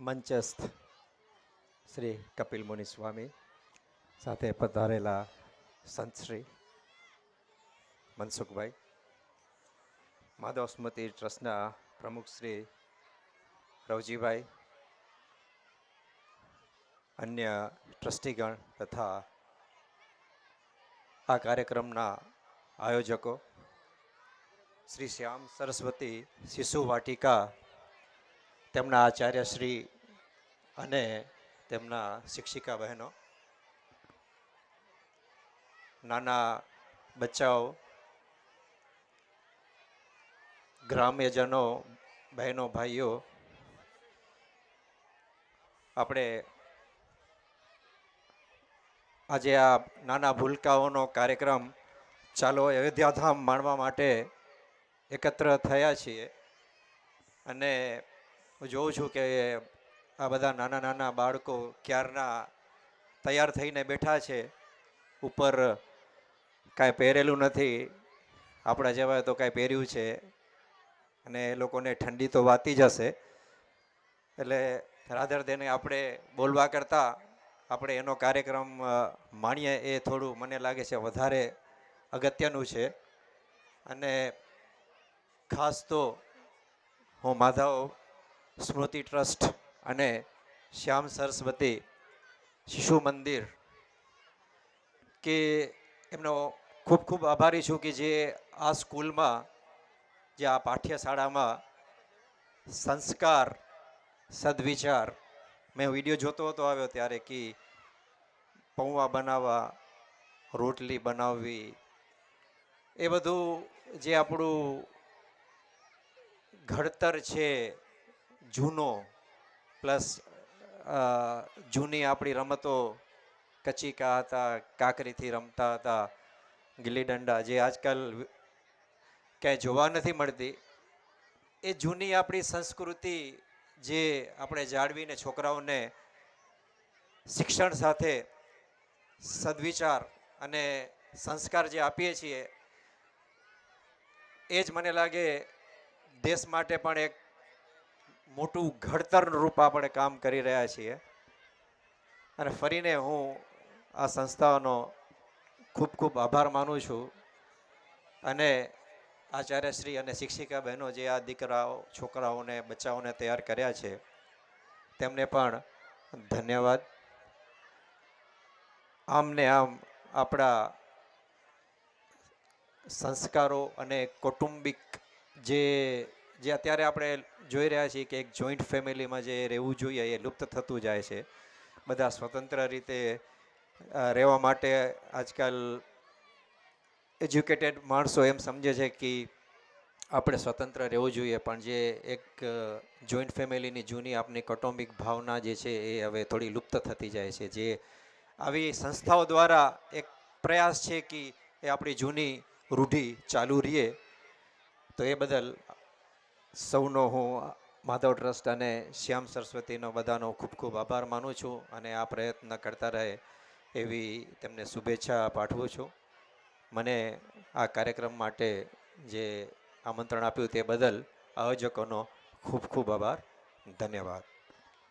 મંચસ્થ શ્રી કપિલ મુનિ સ્વામી સાથે પધારેલા સંતશ્રી મનસુખભાઈ માધવ સ્મૃતિ ટ્રસ્ટના પ્રમુખ શ્રી રવજીભાઈ, અન્ય ટ્રસ્ટીગણ તથા આ કાર્યક્રમના આયોજકો શ્રી શ્યામ સરસ્વતી શિશુ વાટિકા તેમના આચાર્યશ્રી અને તેમના શિક્ષિકા બહેનો, નાના બચ્ચાઓ, ગ્રામ્યજનો, બહેનો, ભાઈઓ, આપણે આજે આ નાના ભૂલકાઓનો કાર્યક્રમ ચાલો અયોધ્યાધામ માણવા માટે એકત્ર થયા છીએ અને હું જોઉં છું કે આ બધા નાના નાના બાળકો ક્યારના તૈયાર થઈને બેઠા છે, ઉપર કાંઈ પહેરેલું નથી, આપણા જેવા તો કાંઈ પહેર્યું છે, અને એ લોકોને ઠંડી તો વાતી જ હશે. એટલે રાધર દેને આપણે બોલવા કરતાં આપણે એનો કાર્યક્રમ માણીએ એ થોડું મને લાગે છે વધારે અગત્યનું છે. અને ખાસ તો હું માધવ સ્મૃતિ ટ્રસ્ટ અને શ્યામ સરસ્વતી શિશુ મંદિર, કે એમનો ખૂબ ખૂબ આભારી છું કે જે આ સ્કૂલમાં, જે આ પાઠ્યશાળામાં સંસ્કાર, સદવિચાર, મેં વીડિયો જોતો હતો આવ્યો ત્યારે કે પૌવા બનાવવા, રોટલી બનાવવી, એ બધું જે આપણું ઘડતર છે જૂનો પ્લસ જૂની આપણી રમતો કચીકા હતા, કાકરીથી રમતા હતા, ગિલ્લી દંડા જે આજકાલ ક્યાંય જોવા નથી મળતી. એ જૂની આપણી સંસ્કૃતિ જે આપણે જાળવીને છોકરાઓને શિક્ષણ સાથે સદવિચાર અને સંસ્કાર જે આપીએ છીએ, એ જ મને લાગે, દેશ માટે પણ એક મોટું ઘડતર રૂપ આપણે કામ કરી રહ્યા છીએ. અને ફરીને હું આ સંસ્થાઓનો ખૂબ ખૂબ આભાર માનું છું. અને આચાર્યશ્રી અને શિક્ષિકા બહેનો જે આ દીકરાઓ, છોકરાઓને, બચ્ચાઓને તૈયાર કર્યા છે, તેમને પણ ધન્યવાદ. આમને આમ આપણા સંસ્કારો અને કૌટુંબિક જે જે અત્યારે આપણે જોઈ રહ્યા છીએ કે એક જોઈન્ટ ફેમિલીમાં જે રહેવું જોઈએ એ લુપ્ત થતું જાય છે. બધા સ્વતંત્ર રીતે રહેવા માટે આજકાલ એજ્યુકેટેડ માણસો એમ સમજે છે કે આપણે સ્વતંત્ર રહેવું જોઈએ. પણ જે એક જોઈન્ટ ફેમિલીની જૂની આપની કૌટુંબિક ભાવના જે છે એ હવે થોડી લુપ્ત થતી જાય છે. જે આવી સંસ્થાઓ દ્વારા એક પ્રયાસ છે કે એ આપણી જૂની રૂઢિ ચાલુ રહીએ. તો એ બદલ સૌનો હું માધવ ટ્રસ્ટ અને શ્યામ સરસ્વતીનો બધાનો ખૂબ ખૂબ આભાર માનું છું અને આ પ્રયત્ન કરતા રહે એવી તેમને શુભેચ્છા પાઠવું છું. મને આ કાર્યક્રમ માટે જે આમંત્રણ આપ્યું તે બદલ આયોજકોનો ખૂબ ખૂબ આભાર. ધન્યવાદ.